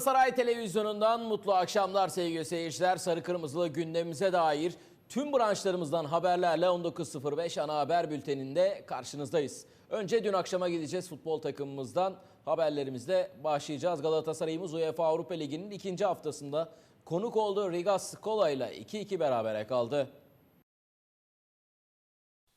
Galatasaray Televizyonu'ndan mutlu akşamlar sevgili seyirciler. Sarı Kırmızılı gündemimize dair tüm branşlarımızdan haberlerle 19.05 ana haber bülteninde karşınızdayız. Önce dün akşama gideceğiz futbol takımımızdan haberlerimizle başlayacağız. Galatasaray'ımız UEFA Avrupa Ligi'nin ikinci haftasında konuk olduğu Riga Skola ile 2-2 berabere kaldı.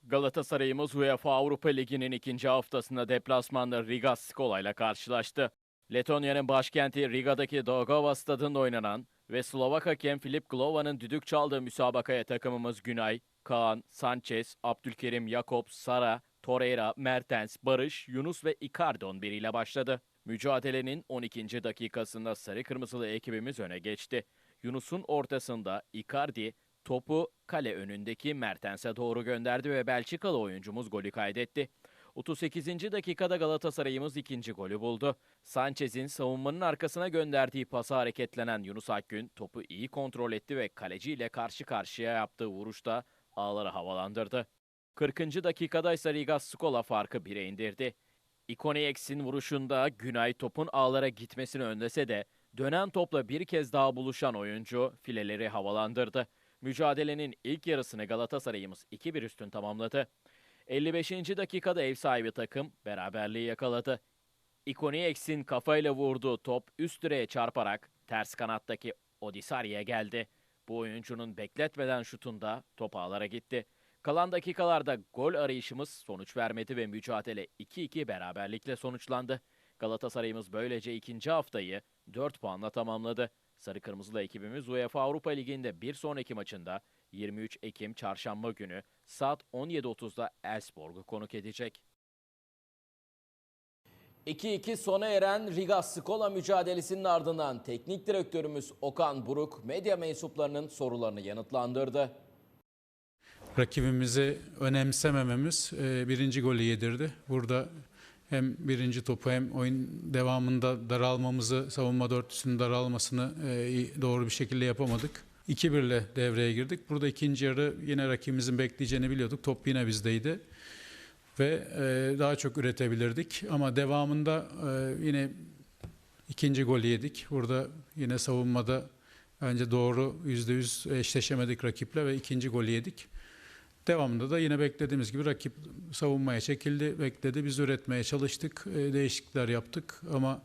Galatasaray'ımız UEFA Avrupa Ligi'nin ikinci haftasında deplasmanda Riga Skola ile karşılaştı. Letonya'nın başkenti Riga'daki Daugava stadında oynanan ve Slovak hakem Filip Glova'nın düdük çaldığı müsabakaya takımımız Günay, Kaan, Sanchez, Abdülkerim, Jakob, Sara, Torreira, Mertens, Barış, Yunus ve Icardi 11 ile başladı. Mücadelenin 12. dakikasında sarı kırmızılı ekibimiz öne geçti. Yunus'un ortasında Icardi topu kale önündeki Mertens'e doğru gönderdi ve Belçikalı oyuncumuz golü kaydetti. 38. dakikada Galatasaray'ımız ikinci golü buldu. Sanchez'in savunmanın arkasına gönderdiği pası hareketlenen Yunus Akgün topu iyi kontrol etti ve kaleciyle karşı karşıya yaptığı vuruşta ağları havalandırdı. 40. dakikada ise Riga Skola farkı 1'e indirdi. Ikonieks'in vuruşunda Günay topun ağlara gitmesini önlese de dönen topla bir kez daha buluşan oyuncu fileleri havalandırdı. Mücadelenin ilk yarısını Galatasaray'ımız 2-1 üstün tamamladı. 55. dakikada ev sahibi takım beraberliği yakaladı. Ikoniex'in kafayla vurduğu top üst direğe çarparak ters kanattaki Odisari'ye geldi. Bu oyuncunun bekletmeden şutunda top ağlara gitti. Kalan dakikalarda gol arayışımız sonuç vermedi ve mücadele 2-2 beraberlikle sonuçlandı. Galatasaray'ımız böylece ikinci haftayı 4 puanla tamamladı. Sarı Kırmızılı ekibimiz UEFA Avrupa Ligi'nde bir sonraki maçında 23 Ekim Çarşamba günü saat 17.30'da Elfsborg'u konuk edecek. 2-2 sona eren Riga Skola mücadelesinin ardından teknik direktörümüz Okan Buruk medya mensuplarının sorularını yanıtlandırdı. rakibimizi önemsemememiz e, birinci golü yedirdi. Burada hem birinci topu hem oyun devamında daralmamızı, savunma dörtlüsünün daralmasını e, doğru bir şekilde yapamadık. 2-1 ile devreye girdik. Burada ikinci yarı yine rakibimizin bekleyeceğini biliyorduk. Top yine bizdeydi. Ve e, daha çok üretebilirdik. Ama devamında e, yine ikinci golü yedik. Burada yine savunmada bence doğru %100 eşleşemedik rakiple ve ikinci golü yedik. Devamında da yine beklediğimiz gibi rakip savunmaya çekildi, bekledi. Biz üretmeye çalıştık, e, değişiklikler yaptık ama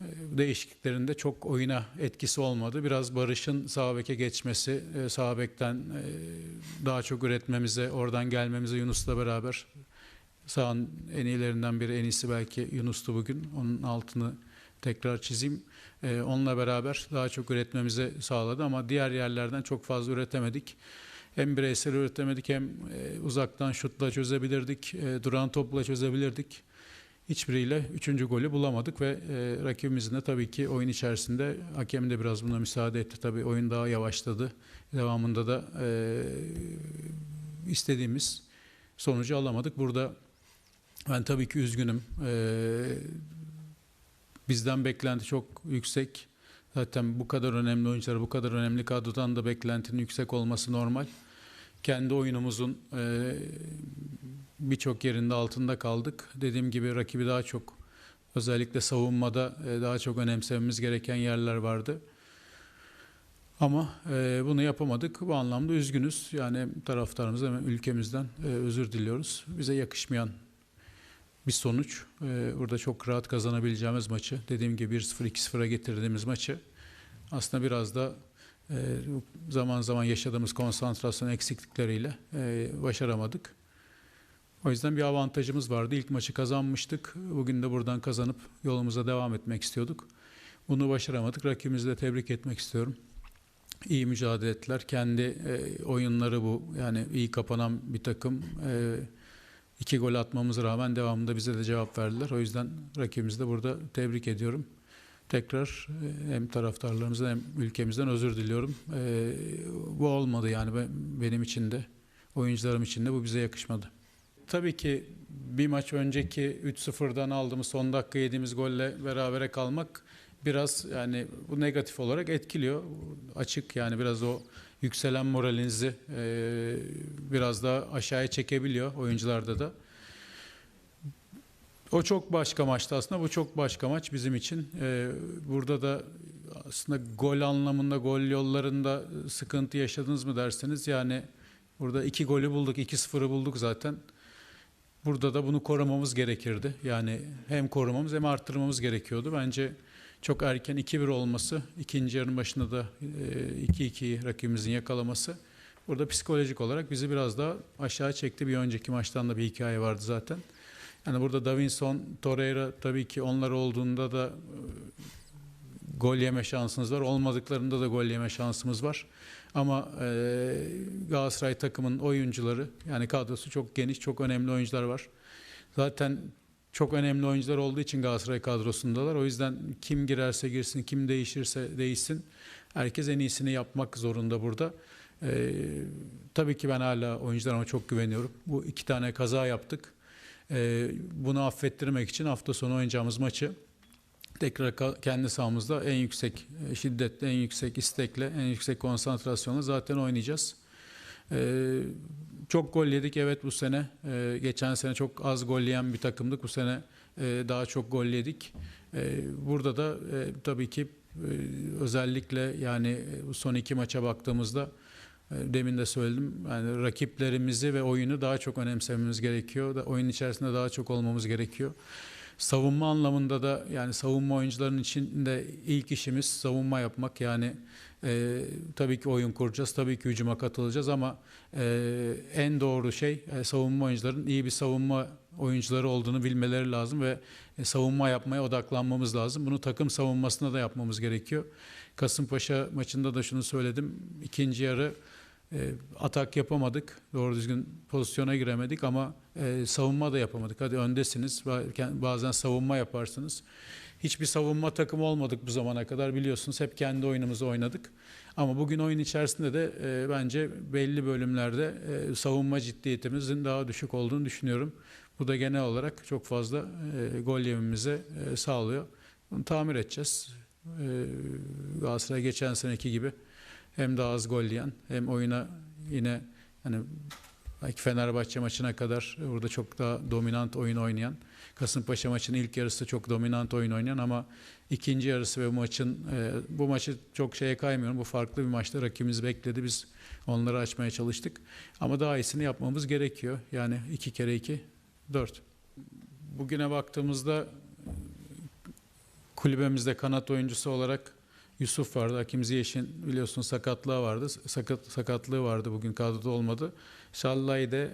e, değişikliklerin de çok oyuna etkisi olmadı. Biraz Barış'ın sağ geçmesi, e, sağ e, daha çok üretmemize, oradan gelmemize Yunus'la beraber sağın en iyilerinden biri, en iyisi belki Yunus'tu bugün. Onun altını tekrar çizeyim. E, Onunla beraber daha çok üretmemizi sağladı ama diğer yerlerden çok fazla üretemedik. Hem bireysel üretemedik hem uzaktan şutla çözebilirdik, duran topla çözebilirdik. Hiçbiriyle üçüncü golü bulamadık ve e, rakibimizin de tabii ki oyun içerisinde hakem de biraz buna müsaade etti. Tabii oyun daha yavaşladı. Devamında da e, istediğimiz sonucu alamadık. Burada ben tabii ki üzgünüm. E, bizden beklenti çok yüksek. Zaten bu kadar önemli oyuncular, bu kadar önemli kadrodan da beklentinin yüksek olması normal. Kendi oyunumuzun e, birçok yerinde altında kaldık. Dediğim gibi rakibi daha çok özellikle savunmada e, daha çok önemsememiz gereken yerler vardı. Ama e, bunu yapamadık. Bu anlamda üzgünüz. Yani hem taraftarımızdan ülkemizden e, özür diliyoruz. Bize yakışmayan bir sonuç. E, burada çok rahat kazanabileceğimiz maçı, dediğim gibi 1-0, 2-0'a getirdiğimiz maçı aslında biraz da e, zaman zaman yaşadığımız konsantrasyon eksiklikleriyle e, başaramadık. O yüzden bir avantajımız vardı. İlk maçı kazanmıştık. Bugün de buradan kazanıp yolumuza devam etmek istiyorduk. Bunu başaramadık. Rakibimizi de tebrik etmek istiyorum. İyi mücadele ettiler. Kendi e, oyunları bu. Yani iyi kapanan bir takım. E, iki gol atmamıza rağmen devamında bize de cevap verdiler. O yüzden rakibimizi de burada tebrik ediyorum. Tekrar e, hem taraftarlarımızdan hem ülkemizden özür diliyorum. E, bu olmadı yani ben- benim için de, oyuncularım için de bu bize yakışmadı. Tabii ki bir maç önceki 3-0'dan aldığımız son dakika yediğimiz golle berabere kalmak biraz yani bu negatif olarak etkiliyor. Açık yani biraz o yükselen moralinizi e, biraz daha aşağıya çekebiliyor oyuncularda da. O çok başka maçtı aslında. Bu çok başka maç bizim için. Ee, burada da aslında gol anlamında, gol yollarında sıkıntı yaşadınız mı derseniz yani burada iki golü bulduk, 2-0'ı bulduk zaten. Burada da bunu korumamız gerekirdi. Yani hem korumamız hem arttırmamız gerekiyordu. Bence çok erken 2-1 olması, ikinci yarının başında da e, 2-2'yi rakibimizin yakalaması burada psikolojik olarak bizi biraz daha aşağı çekti. Bir önceki maçtan da bir hikaye vardı zaten. Yani burada Davinson, Torreira tabii ki onlar olduğunda da e, gol yeme şansınız var. Olmadıklarında da gol yeme şansımız var. Ama e, Galatasaray takımın oyuncuları yani kadrosu çok geniş, çok önemli oyuncular var. Zaten çok önemli oyuncular olduğu için Galatasaray kadrosundalar. O yüzden kim girerse girsin, kim değişirse değişsin. Herkes en iyisini yapmak zorunda burada. E, tabii ki ben hala oyuncularıma çok güveniyorum. Bu iki tane kaza yaptık. E, bunu affettirmek için hafta sonu oynayacağımız maçı tekrar kendi sahamızda en yüksek şiddetle, en yüksek istekle, en yüksek konsantrasyonla zaten oynayacağız. Ee, çok gol yedik evet bu sene. Ee, geçen sene çok az gol yiyen bir takımdık. Bu sene e, daha çok gol yedik. Ee, burada da e, tabii ki e, özellikle yani e, son iki maça baktığımızda demin de söyledim. Yani rakiplerimizi ve oyunu daha çok önemsememiz gerekiyor. Da oyun içerisinde daha çok olmamız gerekiyor. Savunma anlamında da yani savunma oyuncularının içinde ilk işimiz savunma yapmak. Yani e, tabii ki oyun kuracağız, tabii ki hücuma katılacağız ama e, en doğru şey e, savunma oyuncuların iyi bir savunma oyuncuları olduğunu bilmeleri lazım ve e, savunma yapmaya odaklanmamız lazım. Bunu takım savunmasında da yapmamız gerekiyor. Kasımpaşa maçında da şunu söyledim. İkinci yarı e, atak yapamadık. Doğru düzgün pozisyona giremedik ama e, savunma da yapamadık. Hadi öndesiniz. ba- Bazen savunma yaparsınız. Hiçbir savunma takımı olmadık bu zamana kadar biliyorsunuz. Hep kendi oyunumuzu oynadık. Ama bugün oyun içerisinde de e, bence belli bölümlerde e, savunma ciddiyetimizin daha düşük olduğunu düşünüyorum. Bu da genel olarak çok fazla e, gol yememize sağlıyor. Bunu tamir edeceğiz. E, Galatasaray geçen seneki gibi hem daha az gol yiyen hem oyuna yine hani belki Fenerbahçe maçına kadar burada çok daha dominant oyun oynayan Kasımpaşa maçının ilk yarısı çok dominant oyun oynayan ama ikinci yarısı ve maçın e, bu maçı çok şeye kaymıyorum. Bu farklı bir maçta rakibimiz bekledi. Biz onları açmaya çalıştık. Ama daha iyisini yapmamız gerekiyor. Yani iki kere iki, dört. Bugüne baktığımızda kulübemizde kanat oyuncusu olarak Yusuf vardı. Hakim Ziyech'in biliyorsun sakatlığı vardı. Sakat, sakatlığı vardı bugün kadroda olmadı. Şallay de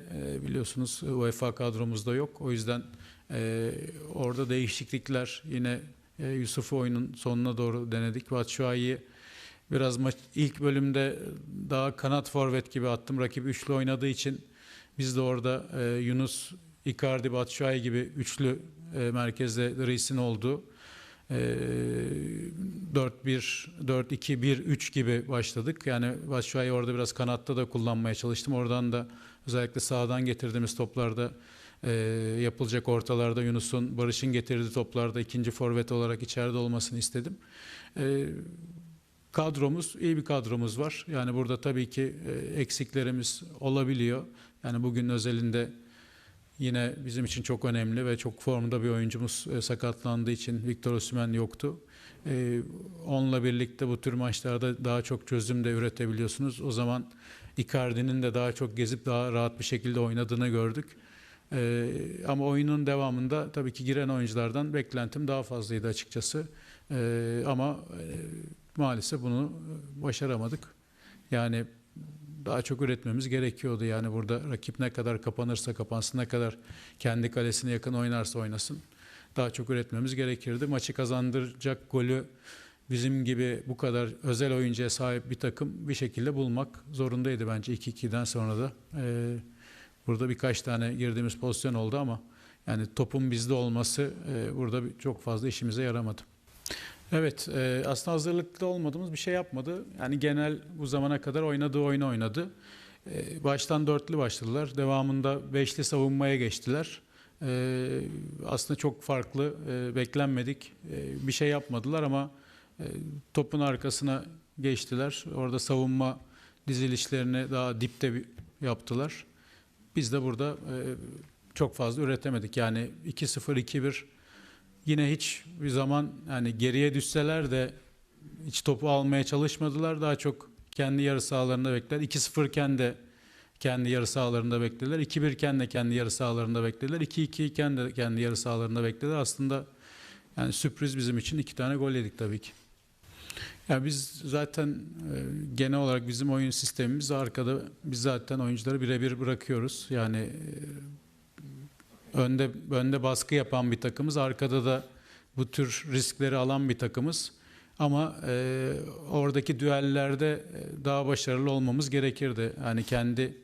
biliyorsunuz UEFA kadromuzda yok. O yüzden e, orada değişiklikler yine e, Yusuf'u oyunun sonuna doğru denedik. Batshuayi'yi biraz maç ilk bölümde daha kanat forvet gibi attım. Rakip üçlü oynadığı için biz de orada e, Yunus, Icardi, Batshuayi gibi üçlü merkezde Reis'in olduğu 4-1, 4-2-1-3 gibi başladık. Yani Batshuayi orada biraz kanatta da kullanmaya çalıştım. Oradan da özellikle sağdan getirdiğimiz toplarda e, yapılacak ortalarda Yunus'un, Barış'ın getirdiği toplarda ikinci forvet olarak içeride olmasını istedim. E, kadromuz, iyi bir kadromuz var. Yani burada tabii ki e, eksiklerimiz olabiliyor. Yani bugün özelinde Yine bizim için çok önemli ve çok formda bir oyuncumuz e, sakatlandığı için Victor Osimhen yoktu. E, onunla birlikte bu tür maçlarda daha çok çözüm de üretebiliyorsunuz. O zaman Icardi'nin de daha çok gezip daha rahat bir şekilde oynadığını gördük. E, ama oyunun devamında tabii ki giren oyunculardan beklentim daha fazlaydı açıkçası. E, ama maalesef bunu başaramadık. Yani daha çok üretmemiz gerekiyordu. Yani burada rakip ne kadar kapanırsa kapansın, ne kadar kendi kalesine yakın oynarsa oynasın. Daha çok üretmemiz gerekirdi. Maçı kazandıracak golü bizim gibi bu kadar özel oyuncuya sahip bir takım bir şekilde bulmak zorundaydı bence 2-2'den sonra da. Ee, burada birkaç tane girdiğimiz pozisyon oldu ama yani topun bizde olması e, burada çok fazla işimize yaramadı. Evet, e, aslında hazırlıklı olmadığımız bir şey yapmadı. Yani genel bu zamana kadar oynadığı oyunu oynadı. E, baştan dörtlü başladılar. Devamında beşli savunmaya geçtiler. E, aslında çok farklı, e, beklenmedik bir şey yapmadılar ama topun arkasına geçtiler. Orada savunma dizilişlerini daha dipte yaptılar. Biz de burada çok fazla üretemedik. Yani 2-0 2-1 yine hiç bir zaman yani geriye düşseler de hiç topu almaya çalışmadılar. Daha çok kendi yarı sahalarında beklediler. 2-0 iken de kendi yarı sahalarında beklediler. 2-1 iken de kendi yarı sahalarında beklediler. 2-2 iken de kendi yarı sahalarında beklediler. Aslında yani sürpriz bizim için iki tane gol yedik tabii ki. Ya biz zaten e, genel olarak bizim oyun sistemimiz arkada biz zaten oyuncuları birebir bırakıyoruz. Yani e, önde önde baskı yapan bir takımız, arkada da bu tür riskleri alan bir takımız. Ama e, oradaki düellerde e, daha başarılı olmamız gerekirdi. Yani kendi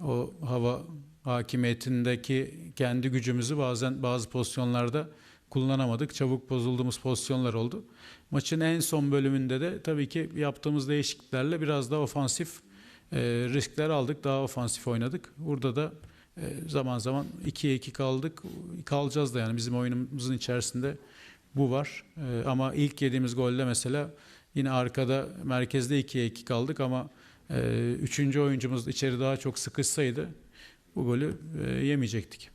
o hava hakimiyetindeki kendi gücümüzü bazen bazı pozisyonlarda kullanamadık. Çabuk bozulduğumuz pozisyonlar oldu. Maçın en son bölümünde de tabii ki yaptığımız değişikliklerle biraz daha ofansif e, riskler aldık. Daha ofansif oynadık. Burada da zaman zaman 2'ye 2 kaldık. Kalacağız da yani bizim oyunumuzun içerisinde bu var. E, ama ilk yediğimiz golde mesela yine arkada merkezde 2'ye 2 kaldık ama e, üçüncü oyuncumuz içeri daha çok sıkışsaydı bu golü e, yemeyecektik.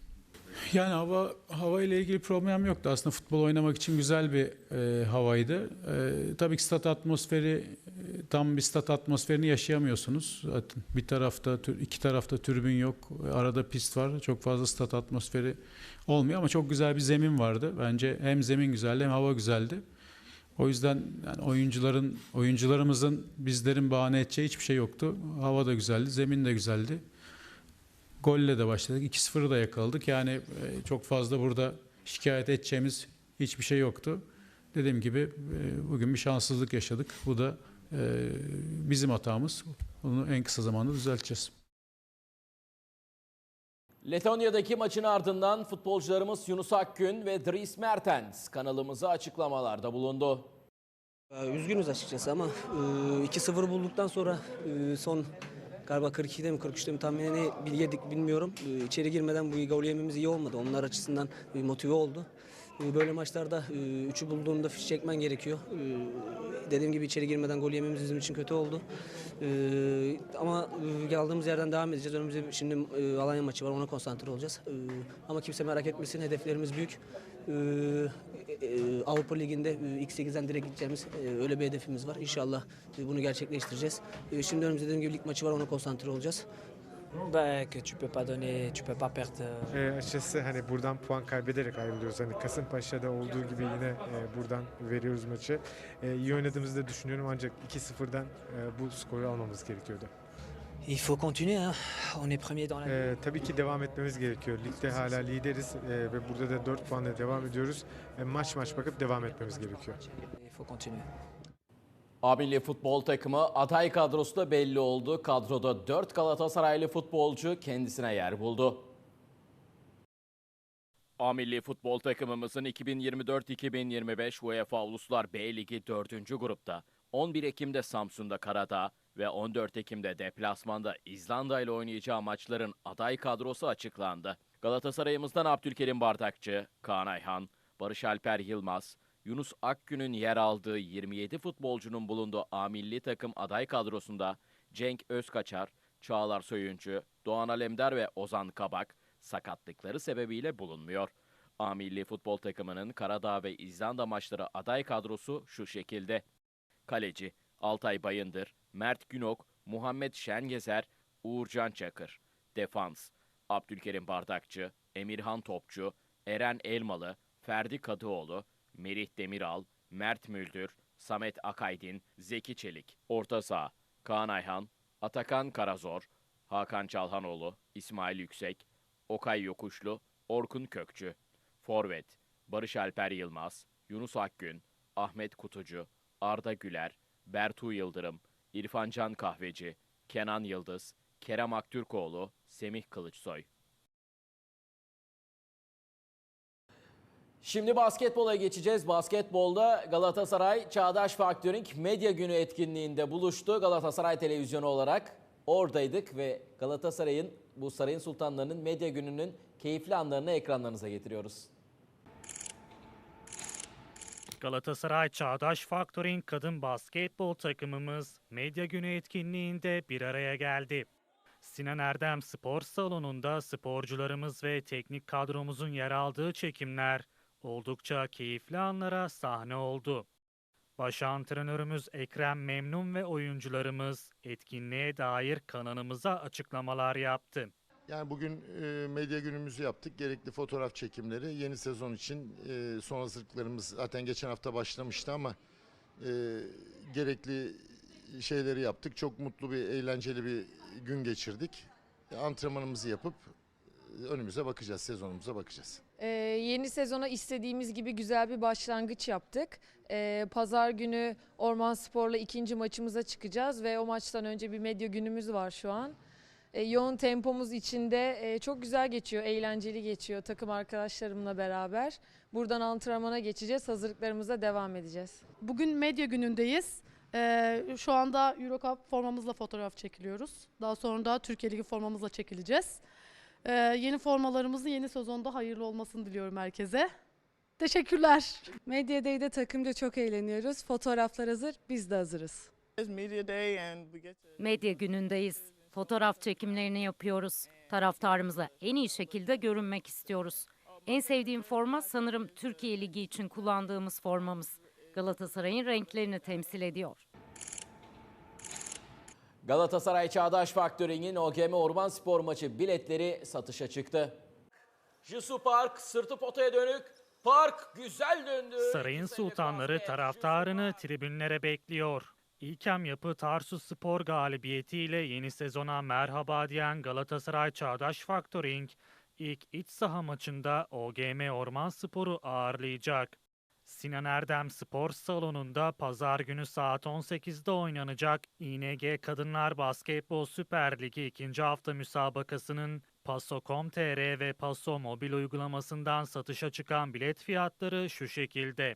Yani hava hava ile ilgili problem yoktu. Aslında futbol oynamak için güzel bir e, havaydı. E, tabii ki stat atmosferi e, tam bir stat atmosferini yaşayamıyorsunuz. Zaten bir tarafta iki tarafta tribün yok. Arada pist var. Çok fazla stat atmosferi olmuyor ama çok güzel bir zemin vardı. Bence hem zemin güzeldi hem hava güzeldi. O yüzden yani oyuncuların oyuncularımızın bizlerin bahane edeceği hiçbir şey yoktu. Hava da güzeldi, zemin de güzeldi. Golle de başladık. 2-0'ı da yakaladık. Yani e, çok fazla burada şikayet edeceğimiz hiçbir şey yoktu. Dediğim gibi e, bugün bir şanssızlık yaşadık. Bu da e, bizim hatamız. Bunu en kısa zamanda düzelteceğiz. Letonya'daki maçın ardından futbolcularımız Yunus Akgün ve Dries Mertens kanalımıza açıklamalarda bulundu. Ya, Üzgünüz açıkçası ama e, 2-0 bulduktan sonra son galiba 42'de mi 43'te mi tahmin ne yedik bilmiyorum. E, içeri girmeden bu gol yememiz iyi olmadı. Onlar açısından motive oldu. E, böyle maçlarda 3'ü bulduğunda fiş çekmen gerekiyor. E, dediğim gibi içeri girmeden gol yememiz bizim için kötü oldu. E, ama e, kaldığımız yerden devam edeceğiz. Önümüzde şimdi e, Alanya maçı var ona konsantre olacağız. E, ama kimse merak etmesin hedeflerimiz büyük. E, e, Avrupa Ligi'nde e, X8'den direkt gideceğimiz e, öyle bir hedefimiz var. İnşallah e, bunu gerçekleştireceğiz. E, Şimdi önümüzde dediğim gibi lig maçı var ona konsantre olacağız. Bah, que tu peux pas donner, tu peux pas perdre. E, açıkçası hani buradan puan kaybederek ayrılıyoruz. Hani Kasımpaşa'da olduğu gibi yine e, buradan veriyoruz maçı. E, iyi oynadığımızı da düşünüyorum ancak 2-0'dan e, bu skoru almamız gerekiyordu. Il faut continuer, hein. on est premier dans la E, tabii ki devam etmemiz gerekiyor. Ligde hala lideriz e, ve burada da 4 puanla devam ediyoruz. E, maç maç bakıp devam etmemiz gerekiyor. Il faut continuer. A futbol takımı aday kadrosu da belli oldu. Kadroda 4 Galatasaraylı futbolcu kendisine yer buldu. A futbol takımımızın 2024-2025 UEFA Uluslar B Ligi 4. grupta 11 Ekim'de Samsun'da Karadağ ve 14 Ekim'de deplasmanda İzlanda ile oynayacağı maçların aday kadrosu açıklandı. Galatasaray'ımızdan Abdülkerim Bardakçı, Kaan Ayhan, Barış Alper Yılmaz, Yunus Akgün'ün yer aldığı 27 futbolcunun bulunduğu A milli takım aday kadrosunda Cenk Özkaçar, Çağlar Söyüncü, Doğan Alemdar ve Ozan Kabak sakatlıkları sebebiyle bulunmuyor. A milli futbol takımının Karadağ ve İzlanda maçları aday kadrosu şu şekilde. Kaleci Altay Bayındır, Mert Günok, Muhammed Şengezer, Uğurcan Çakır. Defans Abdülkerim Bardakçı, Emirhan Topçu, Eren Elmalı, Ferdi Kadıoğlu, Merih Demiral, Mert Müldür, Samet Akaydin, Zeki Çelik. Orta saha Kaan Ayhan, Atakan Karazor, Hakan Çalhanoğlu, İsmail Yüksek, Okay Yokuşlu, Orkun Kökçü. Forvet Barış Alper Yılmaz, Yunus Akgün, Ahmet Kutucu, Arda Güler, Bertu Yıldırım, İrfancan Kahveci, Kenan Yıldız, Kerem Aktürkoğlu, Semih Kılıçsoy. Şimdi basketbola geçeceğiz. Basketbolda Galatasaray Çağdaş Faktörink Medya Günü etkinliğinde buluştu. Galatasaray Televizyonu olarak oradaydık ve Galatasaray'ın bu Sarayın Sultanları'nın Medya Günü'nün keyifli anlarını ekranlarınıza getiriyoruz. Galatasaray Çağdaş Faktör'in kadın basketbol takımımız Medya Günü etkinliğinde bir araya geldi. Sinan Erdem Spor Salonu'nda sporcularımız ve teknik kadromuzun yer aldığı çekimler oldukça keyifli anlara sahne oldu. Baş antrenörümüz Ekrem Memnun ve oyuncularımız etkinliğe dair kanalımıza açıklamalar yaptı. Yani bugün e, medya günümüzü yaptık. Gerekli fotoğraf çekimleri yeni sezon için e, son hazırlıklarımız zaten geçen hafta başlamıştı ama e, gerekli şeyleri yaptık. Çok mutlu bir, eğlenceli bir gün geçirdik. Antrenmanımızı yapıp önümüze bakacağız, sezonumuza bakacağız. Ee, yeni sezona istediğimiz gibi güzel bir başlangıç yaptık. Ee, Pazar günü Orman Spor'la ikinci maçımıza çıkacağız ve o maçtan önce bir medya günümüz var şu an. Ee, yoğun tempomuz içinde e, çok güzel geçiyor, eğlenceli geçiyor takım arkadaşlarımla beraber. Buradan antrenmana geçeceğiz, hazırlıklarımıza devam edeceğiz. Bugün medya günündeyiz. Ee, şu anda Eurocup formamızla fotoğraf çekiliyoruz. Daha sonra da Türkiye Ligi formamızla çekileceğiz. Ee, yeni formalarımızın yeni sezonda hayırlı olmasını diliyorum herkese. Teşekkürler. Medya Day'de takımca çok eğleniyoruz. Fotoğraflar hazır, biz de hazırız. Medya günündeyiz. Fotoğraf çekimlerini yapıyoruz. Taraftarımıza en iyi şekilde görünmek istiyoruz. En sevdiğim forma sanırım Türkiye Ligi için kullandığımız formamız. Galatasaray'ın renklerini temsil ediyor. Galatasaray Çağdaş Faktörü'nün OGM Orman Spor maçı biletleri satışa çıktı. Jisu Park sırtı potaya dönük. Park güzel döndü. Sarayın sultanları taraftarını tribünlere bekliyor. İlkem Yapı Tarsus Spor galibiyetiyle yeni sezona merhaba diyen Galatasaray Çağdaş Factoring ilk iç saha maçında OGM Orman Spor'u ağırlayacak. Sinan Erdem Spor Salonu'nda pazar günü saat 18'de oynanacak İNG Kadınlar Basketbol Süper Ligi 2. hafta müsabakasının Paso.com.tr ve Paso mobil uygulamasından satışa çıkan bilet fiyatları şu şekilde.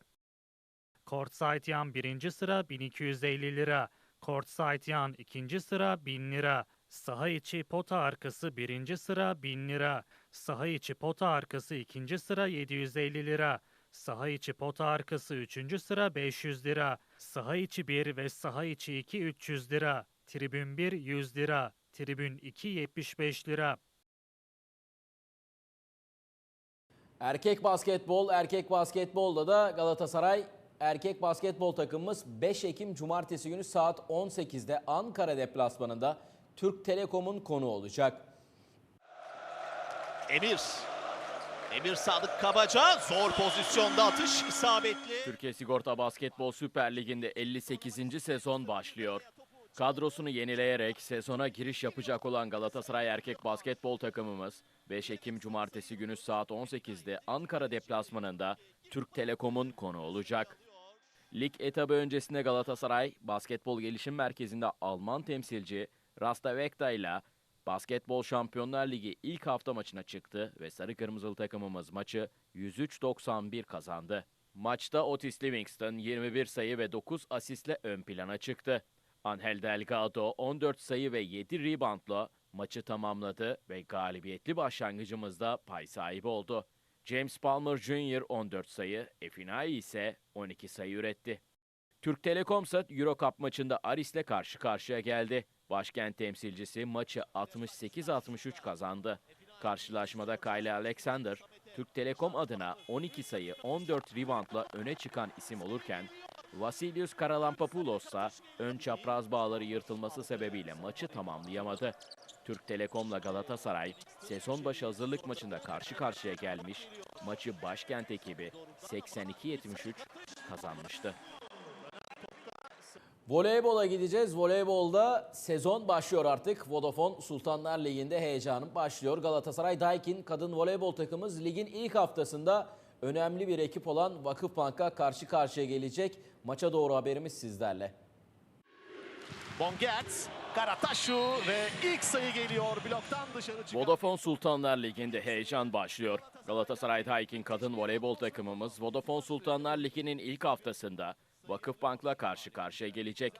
Courtside Yan 1. sıra 1250 lira, Courtside Yan 2. sıra 1000 lira, saha içi pota arkası 1. sıra 1000 lira, saha içi pota arkası 2. sıra 750 lira, saha içi pota arkası 3. sıra 500 lira, saha içi 1 ve saha içi 2 300 lira, tribün 1 100 lira, tribün 2 75 lira. Erkek basketbol, erkek basketbolda da Galatasaray erkek basketbol takımımız 5 Ekim Cumartesi günü saat 18'de Ankara deplasmanında Türk Telekom'un konu olacak. Emir. Emir Sadık Kabaca zor pozisyonda atış isabetli. Türkiye Sigorta Basketbol Süper Ligi'nde 58. sezon başlıyor. Kadrosunu yenileyerek sezona giriş yapacak olan Galatasaray erkek basketbol takımımız 5 Ekim Cumartesi günü saat 18'de Ankara deplasmanında Türk Telekom'un konu olacak. Lig etabı öncesinde Galatasaray Basketbol Gelişim Merkezi'nde Alman temsilci Rasta Vekta ile Basketbol Şampiyonlar Ligi ilk hafta maçına çıktı ve Sarı Kırmızılı takımımız maçı 103-91 kazandı. Maçta Otis Livingston 21 sayı ve 9 asistle ön plana çıktı. Angel Delgado 14 sayı ve 7 reboundla maçı tamamladı ve galibiyetli başlangıcımızda pay sahibi oldu. James Palmer Jr. 14 sayı, Efinai ise 12 sayı üretti. Türk Telekom ise Euro Cup maçında Aris'le karşı karşıya geldi. Başkent temsilcisi maçı 68-63 kazandı. Karşılaşmada Kyle Alexander, Türk Telekom adına 12 sayı 14 reboundla öne çıkan isim olurken, Vasilius Karalampapoulos ise ön çapraz bağları yırtılması sebebiyle maçı tamamlayamadı. Türk Telekom'la Galatasaray sezon başı hazırlık maçında karşı karşıya gelmiş, maçı başkent ekibi 82-73 kazanmıştı. Voleybola gideceğiz. Voleybolda sezon başlıyor artık. Vodafone Sultanlar Ligi'nde heyecanım başlıyor. Galatasaray Daikin kadın voleybol takımımız ligin ilk haftasında önemli bir ekip olan Vakıfbank'a karşı karşıya gelecek. Maça doğru haberimiz sizlerle. Bonget, Karataşu ve ilk sayı geliyor bloktan dışarı çıkan. Vodafone Sultanlar Ligi'nde heyecan başlıyor. Galatasaray Daikin kadın voleybol takımımız Vodafone Sultanlar Ligi'nin ilk haftasında Vakıfbank'la karşı karşıya gelecek.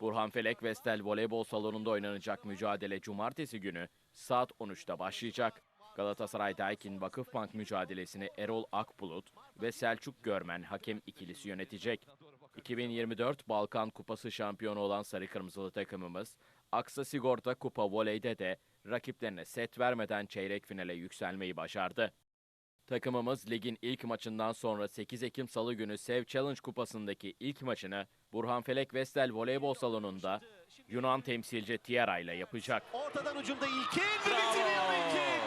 Burhan Felek Vestel Voleybol Salonu'nda oynanacak mücadele cumartesi günü saat 13'te başlayacak. Galatasaray Daikin Vakıfbank mücadelesini Erol Akbulut ve Selçuk Görmen hakem ikilisi yönetecek. 2024 Balkan Kupası şampiyonu olan Sarı Kırmızılı takımımız Aksa Sigorta Kupa Voley'de de rakiplerine set vermeden çeyrek finale yükselmeyi başardı. Takımımız ligin ilk maçından sonra 8 Ekim Salı günü Sev Challenge Kupası'ndaki ilk maçını Burhanfelek Vestel Voleybol Salonu'nda Yunan temsilci Tiara ile yapacak. Ortadan ucunda İlkin ve bitiriyor İlkin.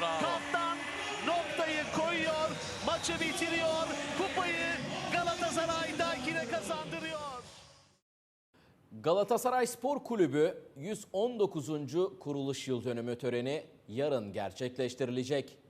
Kaptan noktayı koyuyor, maçı bitiriyor, kupayı Galatasaray Daiki'ne kazandırıyor. Galatasaray Spor Kulübü 119. kuruluş yıl dönümü töreni yarın gerçekleştirilecek.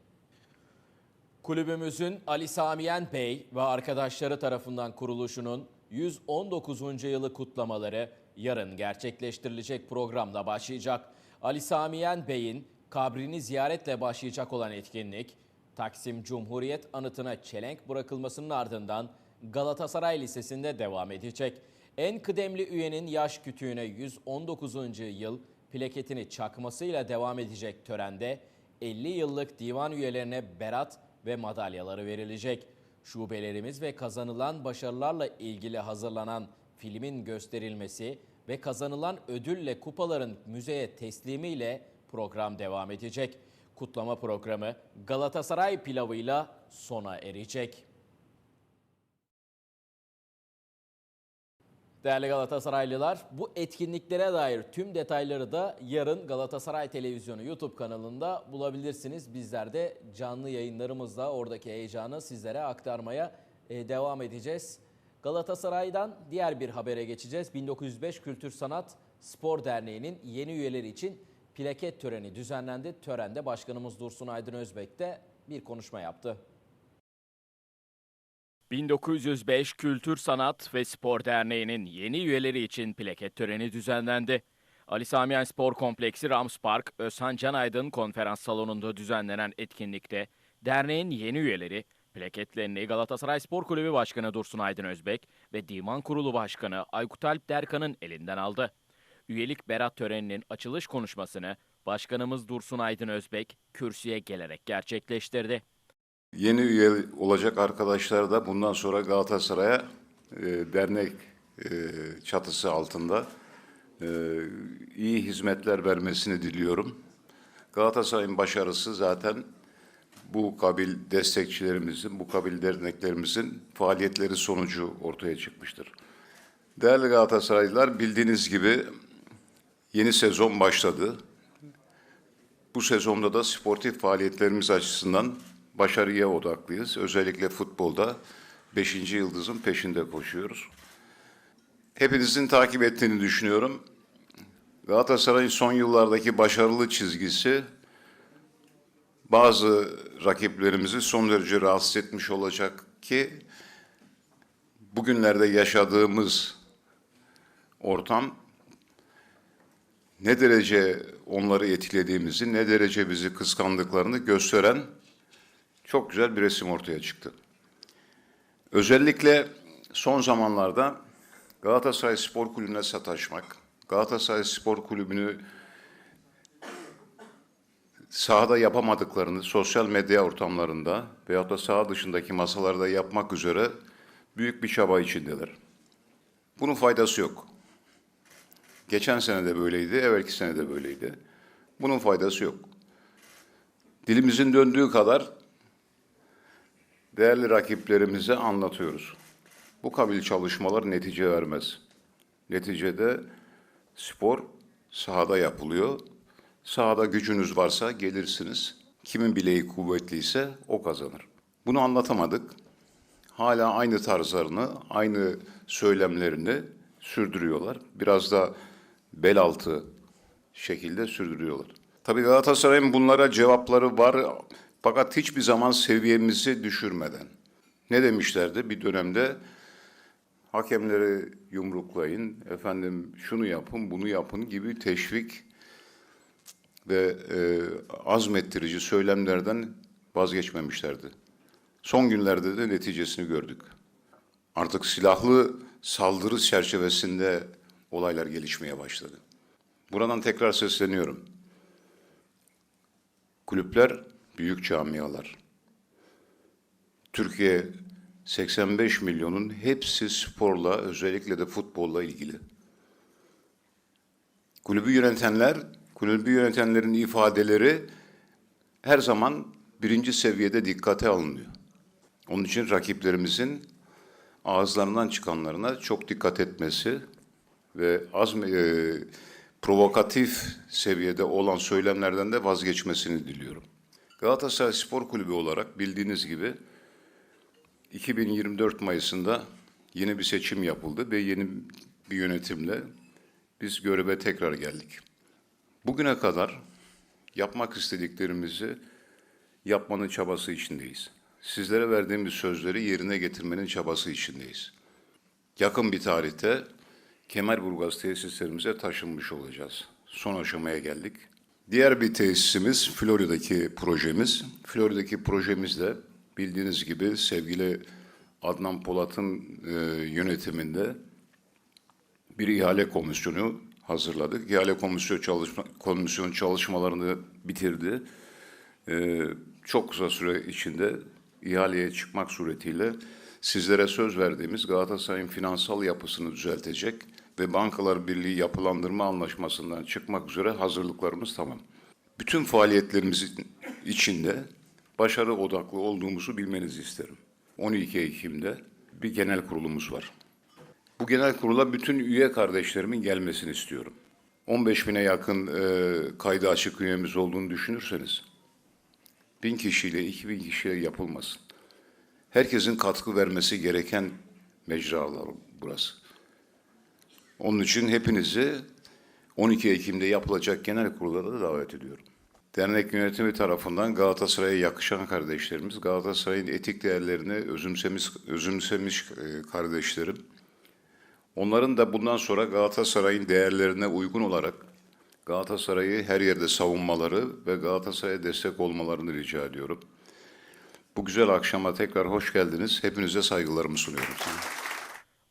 Kulübümüzün Ali Samiyen Bey ve arkadaşları tarafından kuruluşunun 119. yılı kutlamaları yarın gerçekleştirilecek programla başlayacak. Ali Samiyen Bey'in kabrini ziyaretle başlayacak olan etkinlik, Taksim Cumhuriyet Anıtı'na çelenk bırakılmasının ardından Galatasaray Lisesi'nde devam edecek. En kıdemli üyenin yaş kütüğüne 119. yıl plaketini çakmasıyla devam edecek törende 50 yıllık divan üyelerine berat ve madalyaları verilecek. Şubelerimiz ve kazanılan başarılarla ilgili hazırlanan filmin gösterilmesi ve kazanılan ödülle kupaların müzeye teslimiyle program devam edecek. Kutlama programı Galatasaray pilavıyla sona erecek. Değerli Galatasaraylılar, bu etkinliklere dair tüm detayları da yarın Galatasaray Televizyonu YouTube kanalında bulabilirsiniz. Bizler de canlı yayınlarımızla oradaki heyecanı sizlere aktarmaya e, devam edeceğiz. Galatasaray'dan diğer bir habere geçeceğiz. 1905 Kültür Sanat Spor Derneği'nin yeni üyeleri için plaket töreni düzenlendi. Törende Başkanımız Dursun Aydın Özbek de bir konuşma yaptı. 1905 Kültür Sanat ve Spor Derneği'nin yeni üyeleri için plaket töreni düzenlendi. Ali Samiyen Spor Kompleksi Rams Park, Özhan Canaydın konferans salonunda düzenlenen etkinlikte derneğin yeni üyeleri plaketlerini Galatasaray Spor Kulübü Başkanı Dursun Aydın Özbek ve Divan Kurulu Başkanı Aykut Alp Derkan'ın elinden aldı. Üyelik berat töreninin açılış konuşmasını Başkanımız Dursun Aydın Özbek kürsüye gelerek gerçekleştirdi. Yeni üye olacak arkadaşlar da bundan sonra Galatasaray'a e, dernek e, çatısı altında e, iyi hizmetler vermesini diliyorum. Galatasaray'ın başarısı zaten bu kabil destekçilerimizin, bu kabil derneklerimizin faaliyetleri sonucu ortaya çıkmıştır. Değerli Galatasaraylılar bildiğiniz gibi yeni sezon başladı. Bu sezonda da sportif faaliyetlerimiz açısından başarıya odaklıyız. Özellikle futbolda beşinci yıldızın peşinde koşuyoruz. Hepinizin takip ettiğini düşünüyorum. Galatasaray'ın son yıllardaki başarılı çizgisi bazı rakiplerimizi son derece rahatsız etmiş olacak ki bugünlerde yaşadığımız ortam ne derece onları etkilediğimizi, ne derece bizi kıskandıklarını gösteren çok güzel bir resim ortaya çıktı. Özellikle son zamanlarda Galatasaray Spor Kulübü'ne sataşmak, Galatasaray Spor Kulübü'nü sahada yapamadıklarını sosyal medya ortamlarında veyahut da saha dışındaki masalarda yapmak üzere büyük bir çaba içindeler. Bunun faydası yok. Geçen sene de böyleydi, evvelki sene de böyleydi. Bunun faydası yok. Dilimizin döndüğü kadar değerli rakiplerimize anlatıyoruz. Bu kabil çalışmalar netice vermez. Neticede spor sahada yapılıyor. Sahada gücünüz varsa gelirsiniz. Kimin bileği kuvvetliyse o kazanır. Bunu anlatamadık. Hala aynı tarzlarını, aynı söylemlerini sürdürüyorlar. Biraz da bel altı şekilde sürdürüyorlar. Tabii Galatasaray'ın bunlara cevapları var fakat hiçbir zaman seviyemizi düşürmeden. Ne demişlerdi bir dönemde? Hakemleri yumruklayın, efendim şunu yapın, bunu yapın gibi teşvik ve e, azmettirici söylemlerden vazgeçmemişlerdi. Son günlerde de neticesini gördük. Artık silahlı saldırı çerçevesinde olaylar gelişmeye başladı. Buradan tekrar sesleniyorum. Kulüpler büyük camialar. Türkiye 85 milyonun hepsi sporla özellikle de futbolla ilgili. Kulübü yönetenler, kulübü yönetenlerin ifadeleri her zaman birinci seviyede dikkate alınıyor. Onun için rakiplerimizin ağızlarından çıkanlarına çok dikkat etmesi ve az e, provokatif seviyede olan söylemlerden de vazgeçmesini diliyorum. Galatasaray Spor Kulübü olarak bildiğiniz gibi 2024 Mayıs'ında yeni bir seçim yapıldı ve yeni bir yönetimle biz göreve tekrar geldik. Bugüne kadar yapmak istediklerimizi yapmanın çabası içindeyiz. Sizlere verdiğimiz sözleri yerine getirmenin çabası içindeyiz. Yakın bir tarihte Kemerburgaz tesislerimize taşınmış olacağız. Son aşamaya geldik. Diğer bir tesisimiz Florida'daki projemiz. Florida'daki projemiz de bildiğiniz gibi sevgili Adnan Polat'ın e, yönetiminde bir ihale komisyonu hazırladık. İhale komisyonu çalışma komisyon çalışmalarını bitirdi. Ee, çok kısa süre içinde ihaleye çıkmak suretiyle sizlere söz verdiğimiz Galatasaray'ın finansal yapısını düzeltecek ve Bankalar Birliği yapılandırma anlaşmasından çıkmak üzere hazırlıklarımız tamam. Bütün faaliyetlerimizin içinde başarı odaklı olduğumuzu bilmenizi isterim. 12 Ekim'de bir genel kurulumuz var. Bu genel kurula bütün üye kardeşlerimin gelmesini istiyorum. 15 bine yakın e, kaydı açık üyemiz olduğunu düşünürseniz, bin kişiyle, 2000 kişiyle yapılmasın. Herkesin katkı vermesi gereken mecralar burası. Onun için hepinizi 12 Ekim'de yapılacak genel kurula da davet ediyorum. Dernek yönetimi tarafından Galatasaray'a yakışan kardeşlerimiz, Galatasaray'ın etik değerlerini özümsemiş, özümsemiş e, kardeşlerim, Onların da bundan sonra Galatasaray'ın değerlerine uygun olarak Galatasaray'ı her yerde savunmaları ve Galatasaray'a destek olmalarını rica ediyorum. Bu güzel akşama tekrar hoş geldiniz. Hepinize saygılarımı sunuyorum.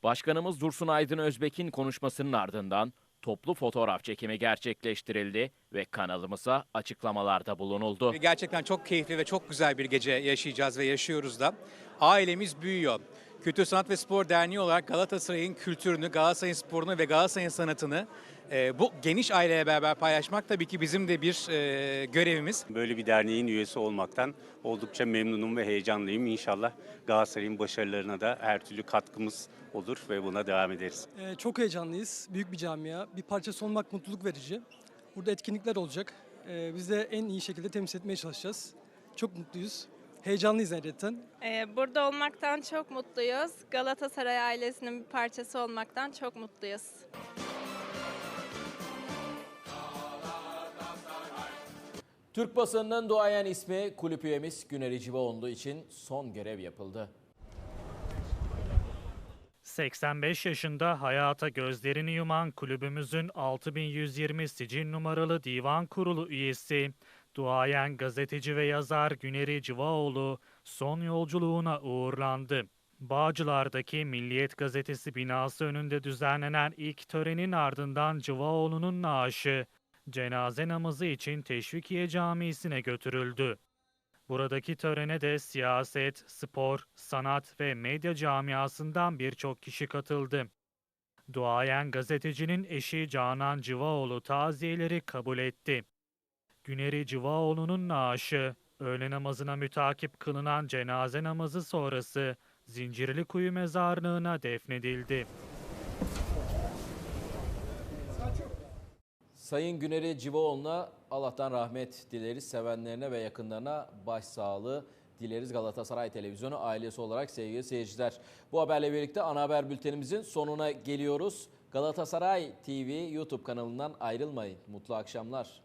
Başkanımız Dursun Aydın Özbek'in konuşmasının ardından toplu fotoğraf çekimi gerçekleştirildi ve kanalımıza açıklamalarda bulunuldu. Gerçekten çok keyifli ve çok güzel bir gece yaşayacağız ve yaşıyoruz da. Ailemiz büyüyor. Kültür Sanat ve Spor Derneği olarak Galatasaray'ın kültürünü, Galatasaray'ın sporunu ve Galatasaray'ın sanatını e, bu geniş aileye beraber paylaşmak tabii ki bizim de bir e, görevimiz. Böyle bir derneğin üyesi olmaktan oldukça memnunum ve heyecanlıyım. İnşallah Galatasaray'ın başarılarına da her türlü katkımız olur ve buna devam ederiz. Ee, çok heyecanlıyız. Büyük bir camia. Bir parçası olmak mutluluk verici. Burada etkinlikler olacak. Ee, biz de en iyi şekilde temsil etmeye çalışacağız. Çok mutluyuz. Heyecanlıyız ayrıca. Ee, Burada olmaktan çok mutluyuz. Galatasaray ailesinin bir parçası olmaktan çok mutluyuz. Türk basınının duayen ismi kulüp üyemiz Güneri Civaoğlu için son görev yapıldı. 85 yaşında hayata gözlerini yuman kulübümüzün 6120 sicil numaralı divan kurulu üyesi, duayen gazeteci ve yazar Güneri Civaoğlu son yolculuğuna uğurlandı. Bağcılar'daki Milliyet Gazetesi binası önünde düzenlenen ilk törenin ardından Civaoğlu'nun naaşı cenaze namazı için Teşvikiye Camisi'ne götürüldü. Buradaki törene de siyaset, spor, sanat ve medya camiasından birçok kişi katıldı. Duayen gazetecinin eşi Canan Civaoğlu taziyeleri kabul etti. Güneri Civaoğlu'nun naaşı, öğle namazına mütakip kılınan cenaze namazı sonrası Zincirli Kuyu mezarlığına defnedildi. Sayın Güneri Civaoğlu'na Allah'tan rahmet dileriz. Sevenlerine ve yakınlarına başsağlığı dileriz Galatasaray Televizyonu ailesi olarak sevgili seyirciler. Bu haberle birlikte ana haber bültenimizin sonuna geliyoruz. Galatasaray TV YouTube kanalından ayrılmayın. Mutlu akşamlar.